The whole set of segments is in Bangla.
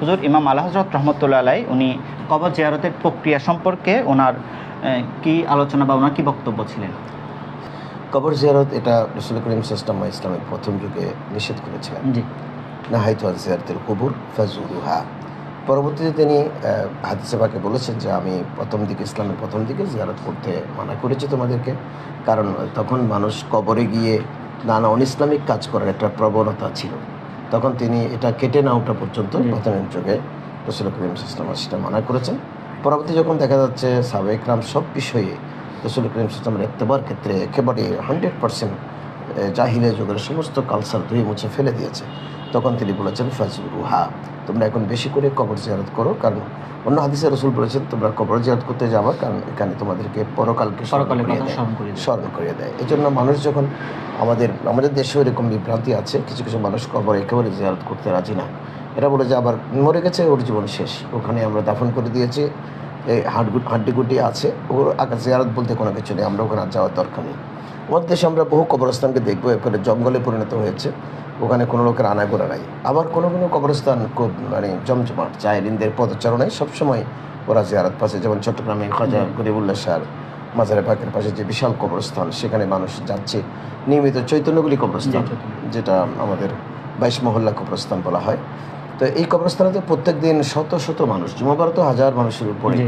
হুজুর ইমাম আল্লাহ হজরত রহমতুল্লাহ আলাই উনি কবর জিয়ারতের প্রক্রিয়া সম্পর্কে ওনার কি আলোচনা বা ওনার কি বক্তব্য ছিলেন? কবর জিয়ারত এটা রসুল করিম সাস্টামা ইসলামের প্রথম যুগে নিষেধ করেছিলেন। জি। নাহাইতু আল জিয়ারতের কবুর ফাজুরুহা পরবর্তীতে তিনি হাদিসে পাকে বলেছেন যে আমি প্রথম দিকে ইসলামের প্রথম দিকে জিয়ারত করতে মানা করেছি তোমাদেরকে। কারণ তখন মানুষ কবরে গিয়ে নানা অনিসলামিক কাজ করার একটা প্রবণতা ছিল। তখন তিনি এটা কেটে না ওঠা পর্যন্ত। প্রথমের যুগে রসুল করিম সাস্টাম সেটা মানা করেছেন পরবর্তী যখন দেখা যাচ্ছে সাবেক রাম সব বিষয়ে রসুল করিম সাস্টামের এত্তেবার ক্ষেত্রে একেবারে হান্ড্রেড পার্সেন্ট জাহিলে যুগের সমস্ত কালচার ধুয়ে মুছে ফেলে দিয়েছে তখন তিনি বলেছেন ফাজরুহা তোমরা এখন বেশি করে কবর জিয়ারত করো কারণ অন্য হাদিসে রসুল বলেছেন তোমরা কবর জিয়ারত করতে যাবা কারণ এখানে তোমাদেরকে পরকালকে স্মরণ করিয়ে দেয়। এই জন্য মানুষ যখন আমাদের আমাদের দেশেও এরকম বিভ্রান্তি আছে কিছু কিছু মানুষ কবর একেবারে জিয়ারত করতে রাজি না। এরা বলে যে আবার মরে গেছে ওর জীবন শেষ। ওখানে আমরা দাফন করে দিয়েছি এই হাড্ডি হাড্ডিগুটি আছে ওর আকাশ জিয়ারত বলতে কোনো কিছু নেই আমরা ওখানে আর যাওয়ার দরকার নেই। আমাদের দেশে আমরা বহু কবরস্থানকে দেখব এরপরে জঙ্গলে পরিণত হয়েছে। ওখানে কোনো লোকের আনাগোনা নাই। আবার কোনো কোনো কবরস্থান খুব মানে জমজমাট জাহেলিনদের পদচারণায় সবসময় ওরা জিয়ারত পাশে যেমন চট্টগ্রামে খাজা গরিবুল্লাহ শাহ মাজারে পাকের পাশে যে বিশাল কবরস্থান সেখানে মানুষ যাচ্ছে। নিয়মিত চৈতন্যগুলি কবরস্থান যেটা আমাদের বাইশ মহল্লা কবরস্থান বলা হয়। তো এই কবরস্থানেতে প্রত্যেক দিন শত শত মানুষ জুমাবার তো হাজার মানুষের উপরে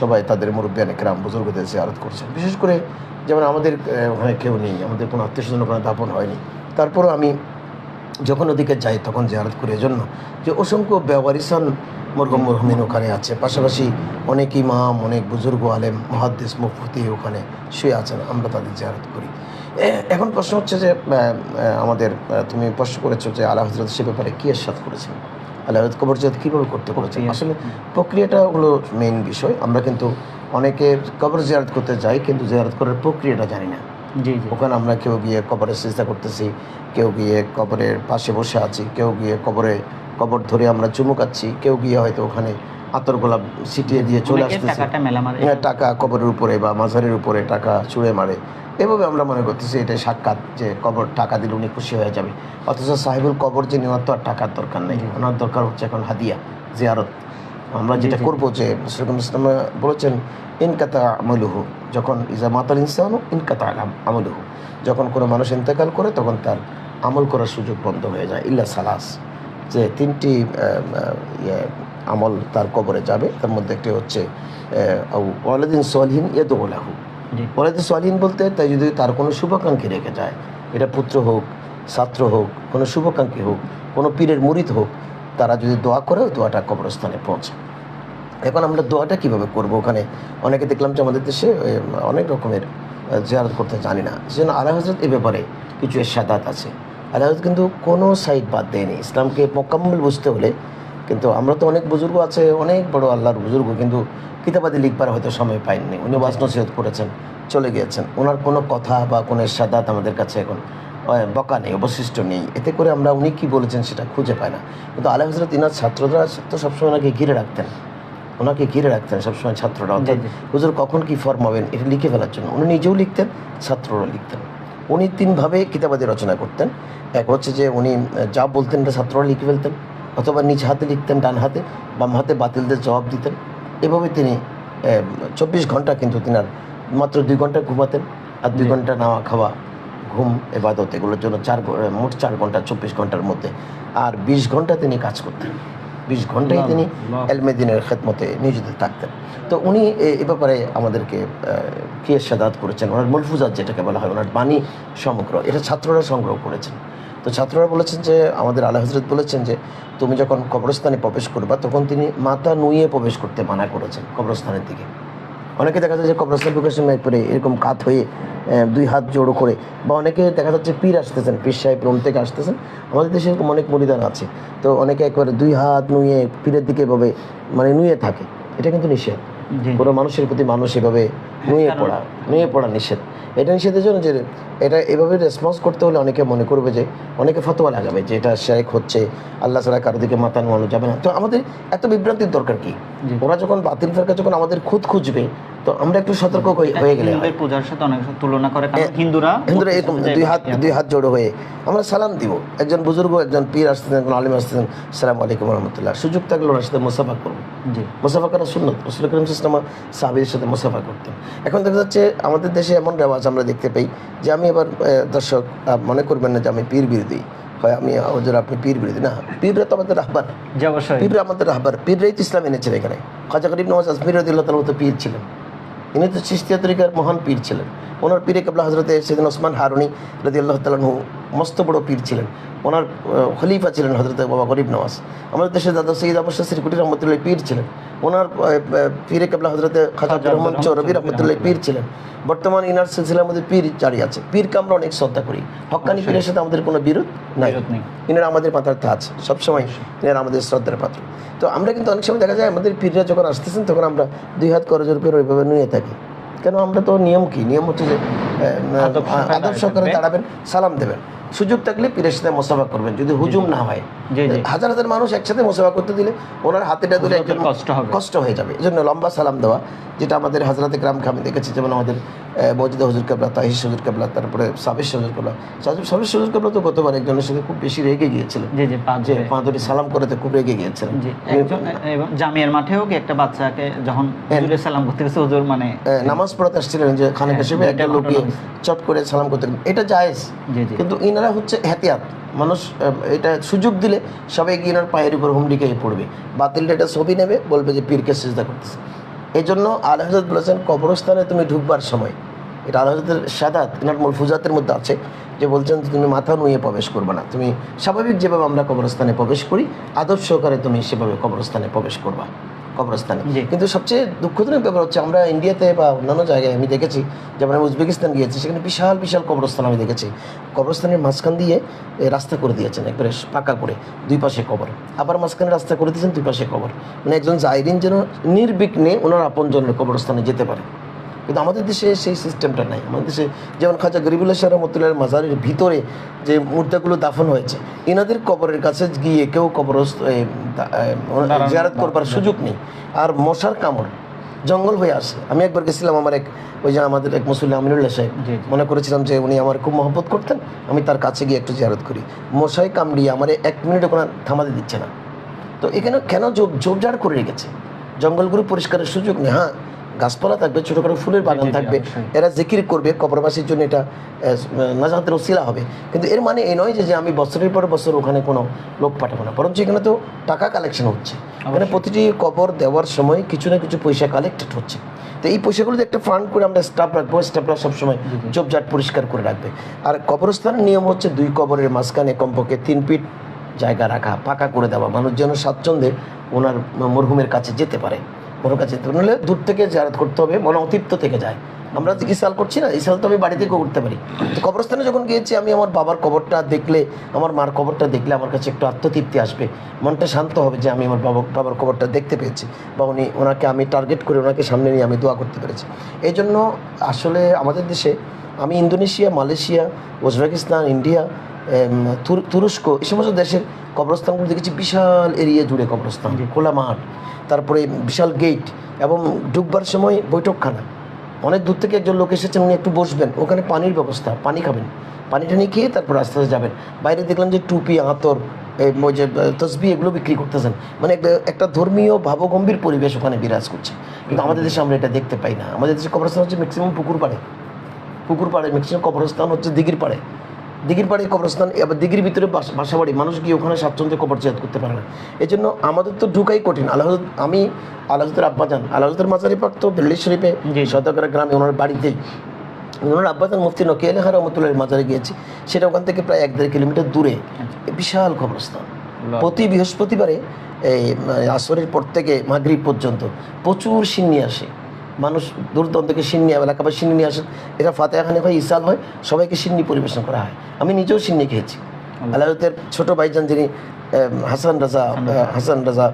সবাই তাদের মুরব্বিয়ান একরাম বুজুর্গদের জিয়ারত করছেন বিশেষ করে যেমন আমাদের ওখানে কেউ নেই আমাদের কোনো আত্মীয় স্বজন ওখানে দাপন হয়নি। তারপরও আমি যখন ওদিকে যাই তখন জিয়ারত করি। জন্য যে অসংখ্য ব্যবহারিসান মরগম মরহমিন ওখানে আছে। পাশাপাশি অনেক ইমাম অনেক বুজুর্গ আলেম মহাদ্দেশ মুফতি ওখানে শুয়ে আছেন। আমরা তাদের জিয়ারত করি। এখন প্রশ্ন হচ্ছে যে আমাদের তুমি প্রশ্ন করেছ যে আল্লাহ হজরত সে ব্যাপারে কি এরশাদ করেছেন? আল্লাহ হজরত কবর জিয়ারত কীভাবে করতে করেছেন? আসলে প্রক্রিয়াটা হলো মেইন বিষয়। আমরা কিন্তু অনেকের কবর জিয়ারত করতে যাই কিন্তু জিয়ারত করার প্রক্রিয়াটা জানি না। ওখানে আমরা কেউ গিয়ে কবরের চেষ্টা করতেছি কেউ গিয়ে কবরের পাশে বসে আছি কেউ গিয়ে কবরে কবর ধরে আমরা চুমুকাচ্ছি কেউ গিয়ে হয়তো ওখানে আতর গোলাপ ছিটিয়ে দিয়ে চলে আসতেছে। হ্যাঁ, টাকা কবরের উপরে বা মাজারের উপরে টাকা ছুঁড়ে মারে। এভাবে আমরা মনে করতেছি এটা সাক্ষাৎ যে কবর টাকা দিলে উনি খুশি হয়ে যাবে। অথচ সাহেবুল কবর যে নেওয়ার তো আর টাকার দরকার নেই। ওনার দরকার হচ্ছে এখন হাদিয়া জিয়ারত। আমরা যেটা। করব যে মুসলিম ইসলাম বলেছেন ইনকাতা আমলুহু। যখন ইজা মাতাল ইনসানু ইনকাতা আম- আমলুহু। যখন কোনো মানুষ ইন্তেকাল করে তখন তার আমল করার সুযোগ বন্ধ হয়ে যায় ইল্লা সালাস। যে তিনটি ইয়ে, আমল তার কবরে যাবে। তার মধ্যে একটি হচ্ছে ওয়ালাদিন সোয়ালহীন ইয়েদোলাহু ওয়ালাদিন সোয়ালহীন বলতে তাই যদি তার কোনো শুভাকাঙ্ক্ষী রেখে যায় এটা পুত্র হোক ছাত্র হোক কোনো শুভাকাঙ্ক্ষী হোক কোনো পীরের মুরিদ হোক তারা যদি দোয়া করে, ওই দোয়াটা কবরস্থানে পৌঁছে। এখন আমরা দোয়াটা কীভাবে করব? ওখানে অনেকে দেখলাম যে আমাদের দেশে অনেক রকমের জিয়ারত করতে জানি না। সেজন্য আল্লাহ হজরত এ ব্যাপারে কিছু এরশাদাত আছে। আল্লাহ হজরত কিন্তু কোনো সাইড বাদ দেয়নি। ইসলামকে মোকাম্মল বুঝতে হলে কিন্তু আমরা তো অনেক বুজুর্গ আছে, অনেক বড় আল্লাহর বুজুর্গ, কিন্তু কিতাবাদি লিখবার হয়তো সময় পাইনি। উনি ওয়াজ নসিহত করেছেন, চলে গিয়েছেন। ওনার কোনো কথা বা কোনো এরশাদাত আমাদের কাছে এখন বকা নেই অবশিষ্ট নেই। এতে করে আমরা উনি কি বলেছেন সেটা খুঁজে পাই না। কিন্তু আল্লাহ হজরত ইনার ছাত্ররা তো সবসময় ওনাকে ঘিরে রাখতেন। ওনাকে ঘিরে রাখতেন সবসময় ছাত্ররা। অর্থাৎ। হুজুর কখন কি ফরমাবেন এটা লিখে ফেলার জন্য। উনি নিজেও লিখতেন ছাত্ররা লিখতেন। উনি তিনভাবে কিতাবাদি রচনা করতেন। এক হচ্ছে যে উনি যা বলতেন এটা ছাত্ররা লিখে ফেলতেন। অথবা নিজ হাতে লিখতেন ডান হাতে বাম হাতে বাতিলদের জবাব দিতেন। এভাবে তিনি চব্বিশ ঘণ্টা কিন্তু তিনি আর মাত্র দুই ঘণ্টা ঘুমাতেন আর দুই ঘণ্টা নাওয়া খাওয়া ঘুম এবাদত এগুলোর জন্য চার মোট চার ঘণ্টা চব্বিশ ঘণ্টার মধ্যে। আর বিশ ঘণ্টা তিনি কাজ করতেন। বিশ ঘন্টায় তিনি এলমেদিনের খেদমতে নিয়োজিত থাকতেন। তো উনি এ- ব্যাপারে আমাদেরকে কি এরশাদাত করেছেন? ওনার মলফুজাত যেটাকে বলা হয় ওনার বাণী সমগ্র। এটা ছাত্ররা সংগ্রহ করেছেন। তো ছাত্ররা বলেছেন যে আমাদের আল্লাহ হজরত বলেছেন যে তুমি যখন কবরস্থানে প্রবেশ করবা তখন তিনি মাথা নুয়ে প্রবেশ করতে মানা করেছেন কবরস্থানের দিকে। অনেকে দেখা যাচ্ছে কবরস্থান ঢুকার সময় পরে এরকম কাত হয়ে দুই হাত জোড়ো করে, বা অনেকে দেখা যাচ্ছে পীর আসতেছেন, পীর সাহেব রোম থেকে আসতেছেন। আমাদের দেশে এরকম অনেক মরিদান আছে। তো অনেকে একবারে দুই হাত নুয়ে পীরের দিকে ভাবে মানে নুয়ে থাকে। এটা কিন্তু নিষেধ। কোনো মানুষের প্রতি মানুষ এভাবে নুয়ে পড়া নুয়ে পড়া নিষেধ। এটা নিষেধের জন্য যে এটা এভাবে রেসপন্স করতে হলে অনেকে মনে করবে যে অনেকে ফতোয়া লাগাবে যে এটা শেরেক হচ্ছে আল্লাহ ছাড়া কারও দিকে মাথা নোয়ানো যাবে না। তো আমাদের এত বিভ্রান্তির দরকার কি? ওরা যখন বাতিল ফেরকা যখন আমাদের খুদ খুঁজবে তো আমরা একটু সতর্ক হয়ে- হয়ে গেলে পূজার সাথে অনেক তুলনা করে হিন্দুরা হিন্দুরা এরকম দুই হাত দুই হাত জোড়ো হয়ে আমরা সালাম দিব। একজন বুজুর্গ একজন পীর আসতেছেন একজন আলিম আসতেছেন সালাম আলাইকুম রহমতুল্লাহ। সুযোগ থাকলে ওনার সাথে মুসাফা করব। জি। মুসাফা করা সুন্নত। রসুল করিম ইসলাম সাহাবিদের সাথে মুসাফা করতেন। এখন দেখা যাচ্ছে আমাদের দেশে এমন রেওয়াজ আমরা দেখতে পাই যে আমি এবার দর্শক মনে করবেন না যে আমি পীর বিরোধী। হয় আমি ওদের আপনি পীর বিরোধী। না পীররা তো আমাদের রাহবার। পীররা আমাদের রাহবার। পীররাই তো ইসলাম এনেছেন এখানে। খাজা গরিব নওয়াজ আজমির রদিল্লাহ তালা তো পীর ছিলেন। ইনি তো চিস্তিয়া তরিকার মহান পীর ছিলেন। ওনার পীরে কাবলা হজরতে সেদিন ওসমান হারুনি রদি আল্লাহ তালু মস্ত বড় পীর ছিলেন। ওনার খলিফা ছিলেন হজরত বাবা গরিব নওয়াজ আমাদের দেশের দাদা সঈদ আবশ্য শ্রীকুটি রহমতুল্লাহ পীর ছিলেন। ওনার পীরে কাবলা হজরতে খাজা রহমান চৌরবি রহমতুল্লাহ পীর ছিলেন। বর্তমান ইনার সিলসিলার মধ্যে পীর জারি আছে। পীরকে আমরা অনেক শ্রদ্ধা করি। হক্কানি পীরের সাথে আমাদের কোনো বিরোধ নাই। ইনারা আমাদের পাতার তাজ সবসময় ইনারা আমাদের শ্রদ্ধার পাত্র। তো আমরা কিন্তু অনেক সময় দেখা যায় আমাদের পীররা যখন আসতেছেন তখন আমরা দুই হাত করজোর করে ওইভাবে নিয়ে থাকি। কেন? আমরা তো নিয়ম কি? নিয়ম হচ্ছে যে আদব সহকারে দাঁড়াবেন। সালাম দেবেন। সুযোগ থাকলে পীরের সাথে মোসাফা করবেন যদি হুজুম না হয়। হাজার হাজার মানুষ একসাথে মোসাফা করতে দিলে ওনার হাতেটা ধরে একজন কষ্ট হয়ে যাবে। এই জন্য লম্বা সালাম দেওয়া যেটা আমাদের হাজরাতে গ্রামকে আমি দেখেছি যেমন আমাদের মজিদা হজুর কাবলা তাহিস হজুর কাবলা তারপরে সাবিস হজুর কাবলা। সাবিস হজুর কাবলা তো গতবার একজনের সাথে খুব বেশি রেগে গিয়েছিলেন যে পা ধরে সালাম করাতে খুব রেগে গিয়েছিলেন। জামিয়ার মাঠেও কি একটা বাচ্চাকে যখন সালাম করতে গেছে হুজুর মানে নামাজ পড়াতে আসছিলেন যে খানে কাশিবে একটা এটা লোককে ঘটনা। চট করে সালাম করতে। এটা জায়েজ। কিন্তু ইনারা হচ্ছে এহতিয়াত। মানুষ এটা সুযোগ দিলে সবাই গিয়ে ইনার পায়ের উপর হুমড়ি খেয়ে পড়বে। বাতিলটা একটা ছবি নেবে বলবে যে পীরকে চেষ্টা করতেছে। এই জন্য আল্লাহ হজরত বলেছেন কবরস্থানে তুমি ঢুকবার সময়। এটা আল্লাহ হজরতের সাদাত ইনার মলফুজাতের মধ্যে আছে যে বলছেন যে তুমি মাথা নুয়ে প্রবেশ করবে না। তুমি স্বাভাবিক যেভাবে আমরা কবরস্থানে প্রবেশ করি আদর্শ সহকারে তুমি সেভাবে কবরস্থানে প্রবেশ করবা। কবরস্থানে। কিন্তু সবচেয়ে দুঃখজনক ব্যাপার হচ্ছে আমরা ইন্ডিয়াতে বা অন্যান্য জায়গায় আমি দেখেছি যেমন আমি উজবেকিস্তান গিয়েছি সেখানে বিশাল বিশাল কবরস্থান আমি দেখেছি। কবরস্থানের মাঝখান দিয়ে রাস্তা করে দিয়েছেন একবারে পাকা করে দুই পাশে কবর। আবার মাঝখানে রাস্তা করে দিয়েছেন দুই পাশে কবর। মানে একজন জাইরিন যেন নির্বিঘ্নে ওনার আপনজনের কবরস্থানে যেতে পারে। কিন্তু আমাদের দেশে সেই সিস্টেমটা নাই। আমাদের দেশে যেমন খাজা গরিবুল্লাহ শাহ রহমতুল্লাহ মাজারের ভিতরে যে মুর্দাগুলো দাফন হয়েছে এনাদের কবরের কাছে গিয়ে কেউ কবরস্থ দা- জিয়ারত করবার সুযোগ নেই। আর মশার কামড় জঙ্গল হয়ে আসে। আমি একবার গেছিলাম আমার এক ওই যে আমাদের এক মুসলিম আমিনুল্লাহ সাহেব। মনে করেছিলাম যে উনি আমার খুব মহব্বত করতেন আমি তার কাছে গিয়ে একটু জিয়ারত করি। মশাই কামড়িয়ে আমার এক মিনিটে কোনো থামাতে দিচ্ছে না। তো এখানে কেন জোরজার করে রেখেছে? জঙ্গলগুলো পরিষ্কারের সুযোগ নেই হ্যাঁ। গাছপালা থাকবে ছোটো করে ফুলের বাগান থাকবে। এরা জিকির করবে কবরবাসীর জন্য এটা নাজাতের ওসিলা হবে। কিন্তু এর মানে এই নয় যে যে আমি বছরের পর বছর ওখানে কোনো লোক পাঠাবো না। বরঞ্চ এখানে তো টাকা কালেকশন হচ্ছে। মানে প্রতিটি কবর দেওয়ার সময় কিছু না কিছু পয়সা কালেক্টেড হচ্ছে। তো এই পয়সাগুলো একটা ফান্ড করে আমরা স্টাফ রাখব। স্টাফরা সবসময় জবজাট পরিষ্কার করে রাখবে। আর কবরস্থানের নিয়ম হচ্ছে দুই কবরের মাঝখানে কমপক্ষে তিন ফিট জায়গা রাখা পাকা করে দেওয়া। মানুষ যেন স্বাচ্ছন্দ্যে ওনার মরহুমের কাছে যেতে পারে। ওনার কাছে যেতে নাহলে দূর থেকে জারাত করতে হবে, মনে অতিপ্ত থেকে যায়। আমরা ইসাল করছি না ইসাল তো আমি বাড়ি থেকে করতে পারি। তো কবরস্থানে যখন গিয়েছি, আমি আমার বাবার কবরটা দেখলে, আমার মার কবরটা দেখলে আমার কাছে একটু আত্মতৃপ্তি আসবে। মনটা শান্ত হবে যে আমি আমার বাবা, বাবার কবরটা দেখতে পেয়েছি বা উনি, ওনাকে আমি টার্গেট করে ওনাকে সামনে নিয়ে আমি দোয়া করতে পেরেছি। এই জন্য আসলে আমাদের দেশে, আমি ইন্দোনেশিয়া, মালয়েশিয়া উজবেকিস্তান ইন্ডিয়া তুরস্ক এই সমস্ত দেশের কবরস্থানগুলো দেখেছি বিশাল এরিয়া জুড়ে কবরস্থান খোলা মাঠ তারপরে বিশাল গেট এবং ঢুকবার সময় বৈঠকখানা। অনেক দূর থেকে একজন লোক এসেছেন উনি একটু বসবেন ওখানে পানির ব্যবস্থা পানি খাবেন। পানি টানি খেয়ে তারপর আস্তে আস্তে যাবেন। বাইরে দেখলাম যে টুপি আতর ওই যে তসবি এগুলো বিক্রি করতেছেন। মানে একটা একটা ধর্মীয় ভাবগম্ভীর পরিবেশ ওখানে বিরাজ করছে। কিন্তু আমাদের দেশে আমরা এটা দেখতে পাই না। আমাদের দেশে কবরস্থান হচ্ছে ম্যাক্সিমাম পুকুর পাড়ে। পুকুর পাড়ে ম্যাক্সিমাম কবরস্থান হচ্ছে দিঘির পাড়ে। দিঘির পাড়ে কবরস্থান এবার দিঘির ভিতরে বাসা বাসা বাড়ি মানুষ গিয়ে ওখানে স্বাচ্ছন্দ্যে কবর জিয়াদ করতে পারে না। এই জন্য আমাদের তো ঢুকাই কঠিন। আল্লাহ আমি আল্লাহদের আব্বাজান আল্লাহদের মাজারি পাক তো দিল্লি শরীফে। শতকরা গ্রামে ওনার বাড়িতে। ওনার আব্বাজান মুফতি নকিয়াল হার রহমতুল্লাহ মাজারে গিয়েছি। সেটা ওখান থেকে প্রায় এক দেড় কিলোমিটার দূরে। বিশাল কবরস্থান। প্রতি বৃহস্পতিবারে এই আসরের পর থেকে মাগরিব পর্যন্ত প্রচুর সিন্নি আসে। মানুষ দূর দূর থেকে সিন্নি এলাকাবাসী সিন্নি নিয়ে আসেন এটা ফাতেহাখানে হয় ইসাল হয় সবাইকে সিন্নি পরিবেশন করা হয়। আমি নিজেও সিন্নি খেয়েছি। আল্লাহতের ছোট ভাইজান যিনি হাসান রাজা হাসান রাজা।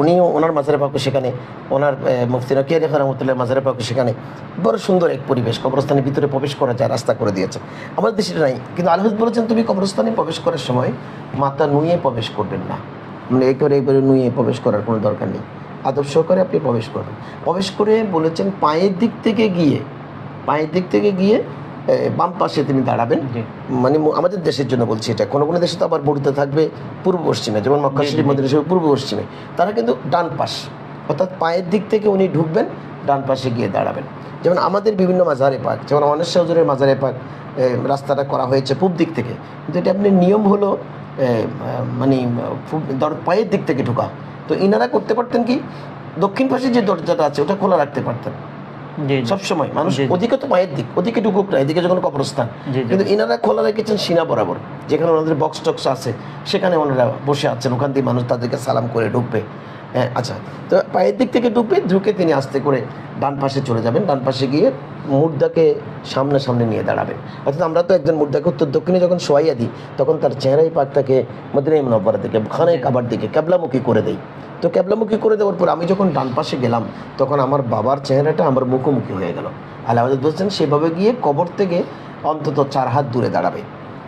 উনিও ওনার মাজারে পাক সেখানে ওনার মুফতি রকিয়া রেখা রহমতুল্লাহ মাজারে পাক সেখানে। বড় সুন্দর এক পরিবেশ কবরস্থানের ভিতরে প্রবেশ করা যায় রাস্তা করে দিয়েছে। আমাদের দেশে নাই। কিন্তু আলহাজ বলেছেন তুমি কবরস্থানে প্রবেশ করার সময় মাথা নুয়ে প্রবেশ করবেন না। মানে একেবারে একেবারে নুয়ে প্রবেশ করার কোনো দরকার নেই। আদর্শ করে আপনি প্রবেশ করবেন। প্রবেশ করে বলেছেন পায়ের দিক থেকে গিয়ে পায়ের দিক থেকে গিয়ে বাম পাশে তিনি দাঁড়াবেন। মানে আমাদের দেশের জন্য বলছি এটা। কোনো কোনো দেশে তো আবার মুড়তে থাকবে পূর্ব পশ্চিমে যেমন মক্কা শরীফ মন্দির হিসেবে পূর্ব পশ্চিমে। তারা কিন্তু ডান পাশ অর্থাৎ পায়ের দিক থেকে উনি ঢুকবেন ডান পাশে গিয়ে দাঁড়াবেন। যেমন আমাদের বিভিন্ন মাজারে পাক যেমন অনেক সহজরের মাজারে পাক রাস্তাটা করা হয়েছে পূব দিক থেকে। কিন্তু এটা আপনি নিয়ম হলো মানে পায়ের দিক থেকে ঢোকা। তো ইনারা করতে পারতেন কি? দক্ষিণ পাশে যে দরজাটা আছে ওটা খোলা রাখতে পারতেন। জি জি। সব সময় মানুষ। ওদিকে তো পায়ের দিক ওদিকে ঢুকুক না এদিকে যখন কবরস্থান। কিন্তু এনারা খোলা রেখেছেন সিনা বরাবর যেখানে ওনাদের বক্স টক্স আছে সেখানে ওনারা বসে আছেন ওখান দিয়ে মানুষ তাদেরকে সালাম করে ঢুকবে। হ্যাঁ আচ্ছা। তো পায়ের দিক থেকে ঢুকবে ঢুকে তিনি আস্তে করে ডান পাশে চলে যাবেন। ডান পাশে গিয়ে মুর্দাকে সামনে সামনে নিয়ে দাঁড়াবেন। অর্থাৎ আমরা তো একজন মুর্দাকে উত্তর দক্ষিণে যখন শোয়াইয়া দিই, তখন তার চেহারাই পাক পাকটাকে মদিনাই মনোবরা দিকে খানে কাবার দিকে, ক্যাবলামুখী করে দেই। তো ক্যাবলামুখী করে দেওয়ার পর আমি যখন ডান পাশে গেলাম, তখন আমার বাবার চেহারাটা আমার মুখোমুখি হয়ে গেল। আল্লাহ বলছেন, সেভাবে গিয়ে কবর থেকে অন্তত চার হাত দূরে দাঁড়াবে।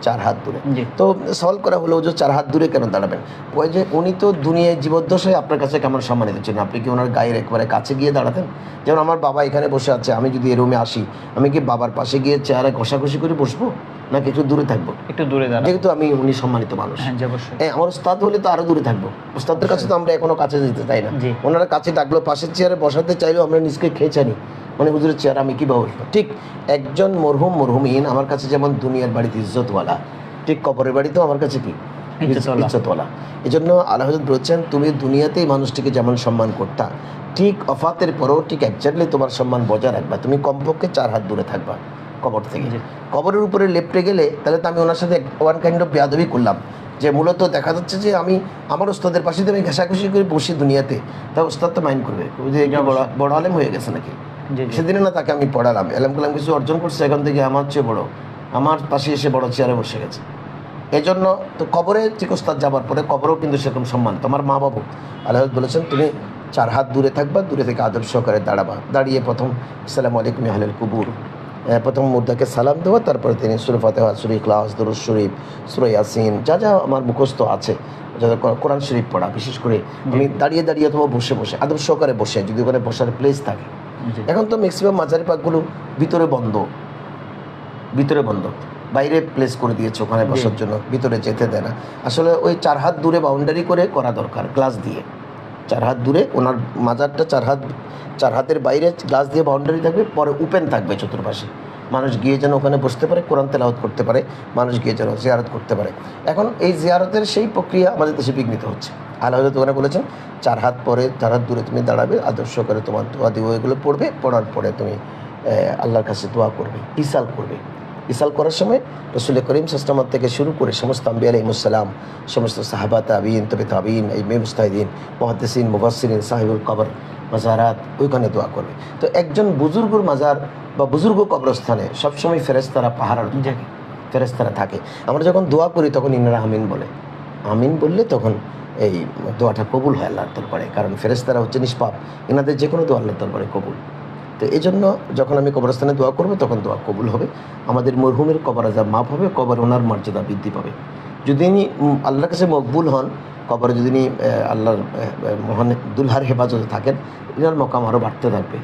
চার হাত দূরে। তো সলভ করা হলো যে চার হাত দূরে কেন দাঁড়াবেন? ওই যে উনি তো দুনিয়ায় জীবদ্দশায় আপনার কাছে কেমন সম্মানিত? ছিলেন আপনি কি ওনার গায়ের একবারে কাছে গিয়ে দাঁড়াতেন? যেমন আমার বাবা এখানে বসে আছে আমি যদি এ রুমে আসি আমি কি বাবার পাশে গিয়ে চেয়ারে ঘষাঘষি করে বসবো? নাকি একটু দূরে থাকব? একটু দূরে যেহেতু আমি উনি সম্মানিত মানুষ। হ্যাঁ আমার উস্তাদ হলে তো আরও দূরে থাকব। উস্তাদের কাছে তো আমরা এখনও কাছে যেতে চাই না। ওনারা কাছে ডাকলো পাশের চেয়ারে বসাতে চাইলেও আমরা নিজকে খেয়ে জানি। মানে হুজুরের চেয়ার আমি কীভাবে বসবো ঠিক একজন মরহুম মরহুমিন আমার কাছে যেমন দুনিয়ার বাড়িতে ইজ্জতওয়ালা ঠিক কবরের বাড়িতেও আমার কাছে কি? ইজ্জতওয়ালা। এই জন্য আল্লাহ বলছেন তুমি দুনিয়াতেই মানুষটিকে যেমন সম্মান করতা ঠিক অফাতের পরেও ঠিক একজাক্টলি তোমার সম্মান বজায় রাখবা। তুমি কমপক্ষে চার হাত দূরে থাকবা। কবর থেকে। কবরের উপরে লেপটে গেলে তাহলে তো আমি ওনার সাথে ওয়ান কাইন্ড অফ বেয়াদবি করলাম। যে মূলত দেখা যাচ্ছে যে আমি আমার ওস্তাদের পাশে আমি ঘেঁষাঘুষি করে বসি দুনিয়াতে। তা ওস্তাদ তো মাইন্ড করবে। যে বড় আলেম হয়ে গেছে নাকি? সেদিনে না তাকে আমি পড়ালাম। এলাম কালাম কিছু অর্জন করছে এখান থেকে আমার চেয়ে বড়। আমার পাশে এসে বড় চেয়ারে বসে গেছে। এই জন্য তো কবরে ঠিক ওস্তাদ যাবার পরে কবরেও কিন্তু সেরকম সম্মান। তোমার মা বাবু আল্লাহ বলেছেন তুমি চার হাত দূরে থাকবা দূরে থেকে আদর সহকারে দাঁড়াবা। দাঁড়িয়ে প্রথম সালাম আলাইকুম আহলেল কুবুর। প্রথম মুদ্রাকে সালাম দেওয়া তারপরে তিনি সুরে ফাতেহা সুরি ক্লাস দরুদ শরীফ সুরে ইয়াসিন যা যা আমার মুখস্থ আছে যা যা কোরআন- শরীফ পড়া বিশেষ করে আমি দাঁড়িয়ে দাঁড়িয়ে অথবা বসে বসে আদর সহকারে বসে যদি ওখানে বসার প্লেস থাকে। এখন তো ম্যাক্সিমাম মাঝারি পাকগুলো ভিতরে বন্ধ। ভিতরে বন্ধ। বাইরে প্লেস করে দিয়েছে ওখানে বসার জন্য ভিতরে যেতে দেয় না। আসলে ওই চার হাত দূরে বাউন্ডারি করে করা দরকার গ্লাস দিয়ে। চার হাত দূরে, ওনার মাজারটা চার হাত চার হাতের বাইরে গ্লাস দিয়ে বাউন্ডারি থাকবে, পরে ওপেন থাকবে চতুর্পাশে। মানুষ গিয়ে যেন ওখানে বসতে পারে, কোরআন তেলাওয়াত করতে পারে, মানুষ গিয়ে যেন জিয়ারত করতে পারে। এখন এই জিয়ারতের সেই প্রক্রিয়া আমাদের দেশে বিঘ্নিত হচ্ছে। আল্লাহ ওখানে বলেছেন চার হাত পরে চার হাত দূরে তুমি দাঁড়াবে, আদর্শ করে তোমার দোয়া দিব এগুলো পড়বে, পড়ার পরে তুমি আল্লাহর কাছে দোয়া করবে ইসাল করবে। ইসাল করার সময় রসুল করিম সাস্তামার থেকে শুরু করে সমস্ত আম্বি আলাইমুসালাম সমস্ত সাহাবা তাবিন তবে তাবিন মে মুস্তাহিদিন মহাদ্দেসিন মুবাসিন সাহিবুল কবর, মাজারাত, ওইখানে দোয়া করবে। তো একজন বুজুর্গর মাজার বা বুজুর্গ কবরস্থানে সবসময় ফেরেস্তারা পাহারার ফেরেস্তারা থাকে আমরা যখন দোয়া করি তখন ইনারা আমিন বলে। আমিন বললে তখন এই দোয়াটা কবুল হয় আল্লাহর দরবারে, কারণ ফেরেস্তারা হচ্ছে নিষ্পাপ। এনাদের যে কোনো দোয়া আল্লাহর দরবারে কবুল। তো এই জন্য যখন আমি কবরস্থানে দোয়া করব, তখন দোয়া কবুল হবে। আমাদের মরহুমের কবর আজাব মাফ হবে, কবর ওনার মর্যাদা বৃদ্ধি পাবে। যদি ইনি আল্লাহর কাছে মকবুল হন, কবরে যদি ইনি আল্লাহর মহান দুলহার হেফাজতে থাকেন ইনার মকাম আরও বাড়তে থাকবে।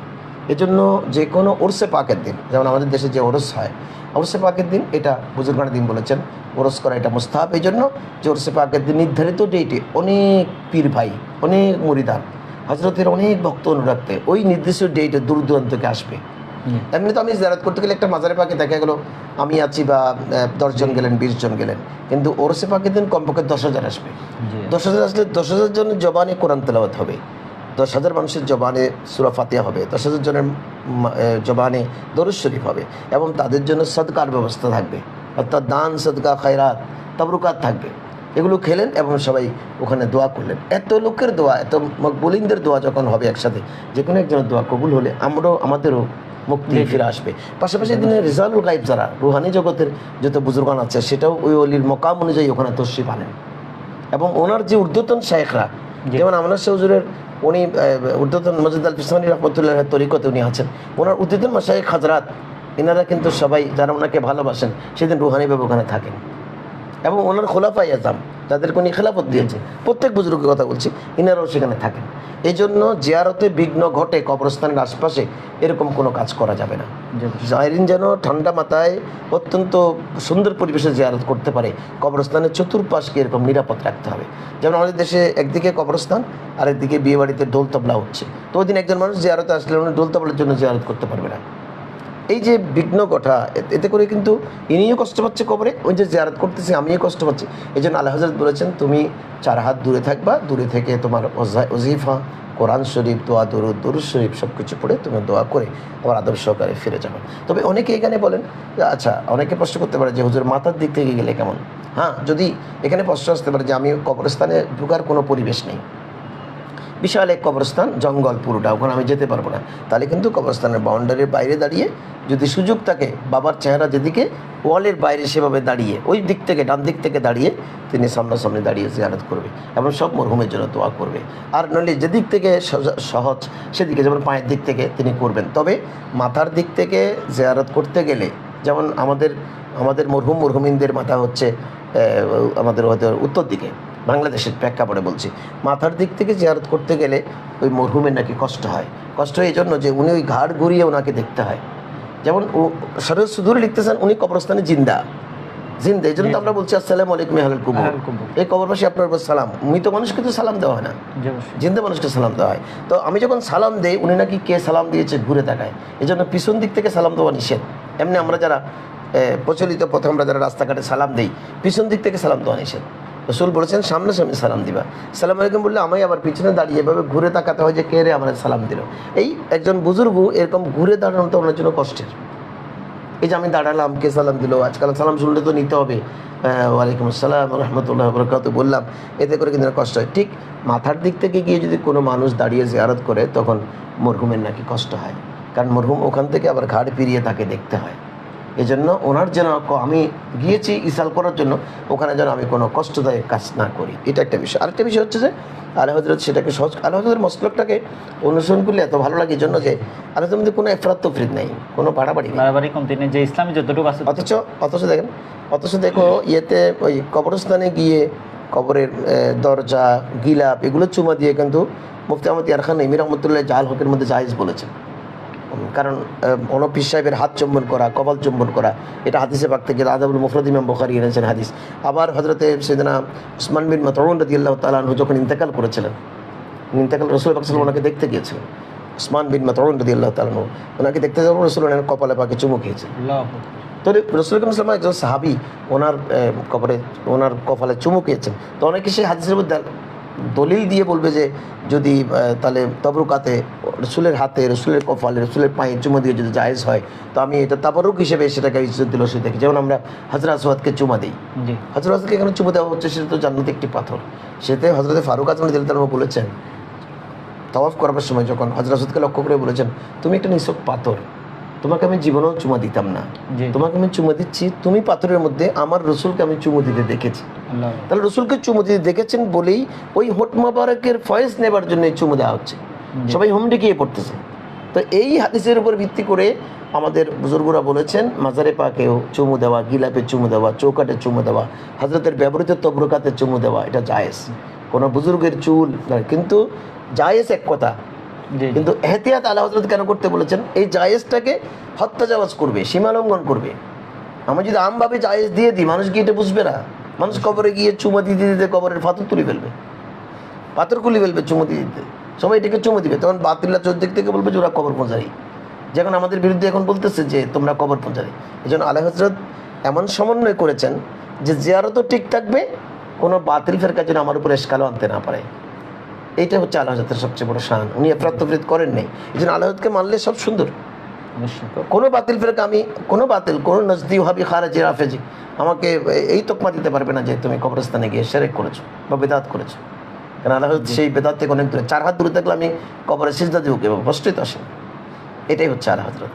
এজন্য যে কোনো ওরসে পাকের দিন, যেমন আমাদের দেশে যে ওরস হয়, ওরসে পাকের দিন এটা বুজুর্গানের দিন বলেছেন, ওরস করা এটা মুস্তাহাব। এই জন্য যে ওরসে পাকের দিন নির্ধারিত ডেটে অনেক পীর ভাই, অনেক মরিদান হজরতের অনেক ভক্ত অনুরাগতে ওই নির্দিষ্ট ডেটে দূর দূরান্ত থেকে আসবে। এমনি তো আমি জেরাত করতে গেলে একটা মাজারে পাখি দেখা গেলো আমি আছি বা দশজন গেলেন বিশ জন গেলেন। কিন্তু ওরসে পাকের দিন কমপক্ষে দশ হাজার আসবে। দশ হাজার আসলে দশ হাজার জনের জবানে কোরআন তেলাওয়াত হবে। দশ হাজার মানুষের জবানে সুরা ফাতিয়া হবে। দশ হাজার জনের জবানে দরুদ শরীফ হবে। এবং তাদের জন্য সদকার ব্যবস্থা থাকবে। অর্থাৎ দান সদকা খায়রাত তাবরুকাত থাকবে। এগুলো খেলেন এবং সবাই ওখানে দোয়া করলেন। এত লোকের দোয়া এত মকবুলিনদের দোয়া যখন হবে একসাথে যে কোনো একজনের দোয়া কবুল হলে আমরাও আমাদেরও মুক্তি। ফিরে আসবে। পাশাপাশি দিনে রেজালুল গাইব যারা রুহানি জগতের যত বুজুর্গান আছে সেটাও ওই অলির মকাম অনুযায়ী ওখানে তশ্রিফ আনেন এবং ওনার যে ঊর্ধ্বতন শেখরা জি। যেমন আমাদের হুজুরের উনি ঊর্ধ্বতন মজিদ আল ফিসানি রহমতুল্লাহ তরিকতে উনি আছেন। ওনার ঊর্ধ্বতন মাসাই খাজরাত এনারা কিন্তু সবাই যারা ওনাকে ভালোবাসেন সেদিন রুহানিভাবে ওখানে থাকেন। এবং ওনার খোলাফাই আজাম যাদেরকে উনি খেলাফত দিয়েছে। প্রত্যেক বুজুর্গের কথা বলছি ইনারাও সেখানে থাকেন। এই জন্য জিয়ারতে বিঘ্ন ঘটে কবরস্থানের আশপাশে এরকম কোনো কাজ করা যাবে না। জায়রিন যেন ঠান্ডা মাথায় অত্যন্ত সুন্দর পরিবেশে জিয়ারত করতে পারে কবরস্থানের চতুর্পাশকে এরকম নিরাপদ রাখতে হবে। যেমন আমাদের দেশে একদিকে কবরস্থান আর একদিকে বিয়ে বাড়িতে ডোল তবলা হচ্ছে। তো ওই দিন একজন মানুষ জিয়ারতে আসলে উনি ডোল তবলার জন্য জিয়ারত করতে পারবে না। এই যে বিঘ্ন এ- এতে করে কিন্তু ইনিও কষ্ট পাচ্ছে কবরে, ওই যে জিয়ারত করতেছে, আমিও কষ্ট পাচ্ছি। এই জন্য আল্লাহ হজরত বলেছেন, তুমি চার হাত দূরে থাকবা, দূরে থেকে তোমার ওজা- ওজিফা, কোরআন শরীফ, দোয়া, দরুদ দরুদ শরীফ সব কিছু পড়ে তুমি দোয়া করে আমার আদব সহকারে ফিরে যাবে। তবে অনেকে এখানে বলেন আচ্ছা অনেকে প্রশ্ন করতে পারে যে, হুজুর মাথার দিক থেকে গেলে কেমন? হ্যাঁ যদি এখানে প্রশ্ন আসতে পারে যে, আমি কবরস্থানে ঢুকার কোনো পরিবেশ নেই। বিশাল এক কবরস্থান, জঙ্গল পুরোটা, ওখানে আমি যেতে পারব না। তাহলে কিন্তু কবরস্থানের বাউন্ডারির বাইরে দাঁড়িয়ে যদি সুযোগ থাকে, বাবার চেহারা যেদিকে, ওয়ালের বাইরে সেভাবে দাঁড়িয়ে, ওই দিক থেকে, ডান দিক থেকে দাঁড়িয়ে তিনি সামনাসামনি দাঁড়িয়ে জিয়ারত করবে এবং সব মরহুমের জন্য দোয়া করবে। আর নইলে যেদিক থেকে সহজ- সহজ, সেদিকে যেমন পায়ের দিক থেকে তিনি করবেন। তবে মাথার দিক থেকে জিয়ারত করতে গেলে, যেমন আমাদের আমাদের মরহুম, মরহুমিনদের মাথা হচ্ছে আমাদের হয়তো উত্তর দিকে। বাংলাদেশের প্রেক্ষাপটে বলছি মাথার দিক থেকে জিয়ারত করতে গেলে ওই মরহুমের নাকি কষ্ট হয়। কষ্ট এই জন্য যে উনি ওই ঘাড় ঘুরিয়ে ওনাকে দেখতে হয়। যেমন ও সরজ সুদূরে লিখতেছেন উনি কবরস্থানে জিন্দা। জিন্দা এই জন্য তো আমরা বলছি আসসালাম আলাইকুম হালাল আহলাল এই কবরবাসী আপনার উপর সালাম। মৃত মানুষকে তো সালাম দেওয়া হয় না। জিন্দা মানুষকে সালাম দেওয়া হয়। তো আমি যখন সালাম দেই উনি নাকি কে সালাম দিয়েছে ঘুরে তাকায়। এই জন্য পিছন দিক থেকে সালাম দেওয়া নিষেধ। এমনি আমরা যারা প্রচলিত পথে আমরা যারা রাস্তাঘাটে সালাম দেই পিছন দিক থেকে সালাম দেওয়া নিষেধ। রসুল বলেছেন, সামনে সামনে সালাম দিবা। সালাম আলাইকুম বললে আমি আবার পিছনে দাঁড়িয়ে এভাবে ঘুরে তাকাতে হয় যে কে রে আমার সালাম দিল? এই একজন বুজুর্গ এরকম ঘুরে দাঁড়ানো তো ওনার জন্য কষ্টের। এই যে আমি দাঁড়ালাম, কে সালাম দিল? আজকাল সালাম শুনলে তো নিতে হবে। ওয়ালাইকুম আসসালাম, রহমতুল্লাহ বরকাত বললাম, এতে করে কিন্তু কষ্ট হয়। ঠিক মাথার দিক থেকে গিয়ে যদি কোনো মানুষ দাঁড়িয়ে জিয়ারত করে, তখন মরহুমের নাকি কষ্ট হয়। কারণ মরহুম ওখান থেকে আবার ঘাড় ফিরিয়ে তাকে দেখতে হয়। এই জন্য ওনার যেন আমি গিয়েছি ইসাল করার জন্য ওখানে যেন আমি কোনো কষ্টদায়ক কাজ না করি। এটা একটা বিষয়। আরেকটা বিষয় হচ্ছে যে আল্লাহ হজরত সেটাকে সহজ আল্লাহ হজরত মসলকটাকে অনুসরণ করলে এত ভালো লাগে এই জন্য যে আল্লাহ মধ্যে কোনো এফরাত তফরিদ নেই কোনো বাড়াবাড়ি নেই। বাড়াবাড়ি কম তিনি যে ইসলামী যতটুকু আছে অথচ অথচ দেখেন অথচ দেখো ইয়েতে ওই কবরস্থানে গিয়ে কবরের দরজা গিলাপ এগুলো চুমা দিয়ে কিন্তু মুফতি আহমদ ইয়ার খান ইমির রহমতুল্লাহ জাহাল হকের মধ্যে জায়েজ বলেছেন। কারণ অনপিস সাহেবের হাত চুম্বন করা কপাল চুম্বন করা এটা হাদিসে পাক থেকে আদাবুল মুফরদ ইমাম বখারি এনেছেন হাদিস। আবার হজরতে সেদিনা উসমান বিন মাতরুন রদি আল্লাহ তালু যখন ইন্তেকাল করেছিলেন ইন্তেকাল রসুল পাকসাল ওনাকে দেখতে গিয়েছিলেন। উসমান বিন মাতরুন রদি আল্লাহ তালু ওনাকে দেখতে যাব রসুল ওনার কপালে পাকে চুমু আল্লাহু তো রসুল ইসলাম একজন সাহাবি ওনার কবরে ওনার কপালে চুমু খেয়েছেন। তো অনেকে সেই হাদিসের মধ্যে দলিল দিয়ে বলবে যে যদি তাহলে তবরুকাতে রসুলের হাতে রসুলের কপালে রসুলের পায়ে চুমু দিয়ে যদি জায়েজ হয় তো আমি এটা তাবরুক হিসেবে সেটাকে ইজ্জত দিল সে দেখি। যেমন আমরা হাজরা আসওয়াদকে চুমা দিই। হজরত আসদকে এখানে চুমু দেওয়া হচ্ছে? সেটা তো জান্নাতে একটি পাথর। সেতে হজরতে ফারুক আজম দিল বলেছেন তওয়াফ করার সময় যখন হজরত আসদকে লক্ষ্য করে বলেছেন তুমি একটা নিছক পাথর তোমাকে আমি জীবনেও চুমা দিতাম না। তোমাকে আমি চুমু দিচ্ছি তুমি পাথরের মধ্যে আমার রসুলকে আমি চুমু দিতে দেখেছি। তাহলে রসুলকে চুমু দিতে দেখেছেন বলেই ওই হোট মোবারকের ফয়েজ নেবার জন্য এই চুমু দেওয়া হচ্ছে। সবাই হোম ডেকিয়ে পড়তেছে। তো এই হাদিসের উপর ভিত্তি করে আমাদের বুজুর্গরা বলেছেন মাজারে পাকেও চুমু দেওয়া গিলাপে চুমু দেওয়া চৌকাটে চুমু দেওয়া হজরতের ব্যবহৃত তবরকাতে চুমু দেওয়া এটা জায়েজ। কোনো বুজুর্গের চুল কিন্তু জায়েজ এক কথা। কিন্তু এহতিয়াত আল্লাহ হজরত কেন করতে বলেছেন? এই জায়েজটাকে হত্যাজাওয়াজ করবে সীমালঙ্ঘন করবে। আমি যদি আমভাবে জায়েজ দিয়ে দিই মানুষ কি এটা বুঝবে না? মানুষ কবরে গিয়ে চুমো দিতে দিতে কবরের পাথর তুলে ফেলবে। পাথর খুলে ফেলবে চুমো দিয়ে দিতে। সবাই এটাকে চুমো দিবে। তখন বাতিল্লা চৌদ্দিক থেকে বলবে যে, ওরা কবর পূজারি। যেমন আমাদের বিরুদ্ধে এখন বলতেছে যে, তোমরা কবর পূজারি। এই জন্য আল্লাহ হজরত এমন সমন্বয় করেছেন যে জিয়ারতও ঠিক থাকবে, কোনো বাতিল ফেরকা যেন আমার উপর এসকালও আনতে না পারে। এইটা হচ্ছে আল্লাহ হজরতের সবচেয়ে বড় শান। উনি প্রাপ্তবৃত করেন নাই এই জন্য আল্লাহ মানলে সব সুন্দর। কোনো বাতিল ফেরকা আমি কোনো বাতিল কোনো নজদি হাবি খারাজি রাফেজি আমাকে এই তকমা দিতে পারবে না যে তুমি কবরস্থানে গিয়ে সেরেক করেছ বা বেদাত করেছ। কেন আল্লাহ হচ্ছে সেই বেদাত থেকে অনেক দূরে। চার হাত দূরে থাকলে আমি কবরে সিজদা দিব কেবল কষ্টই তো আসে এটাই হচ্ছে আল্লাহ হজরত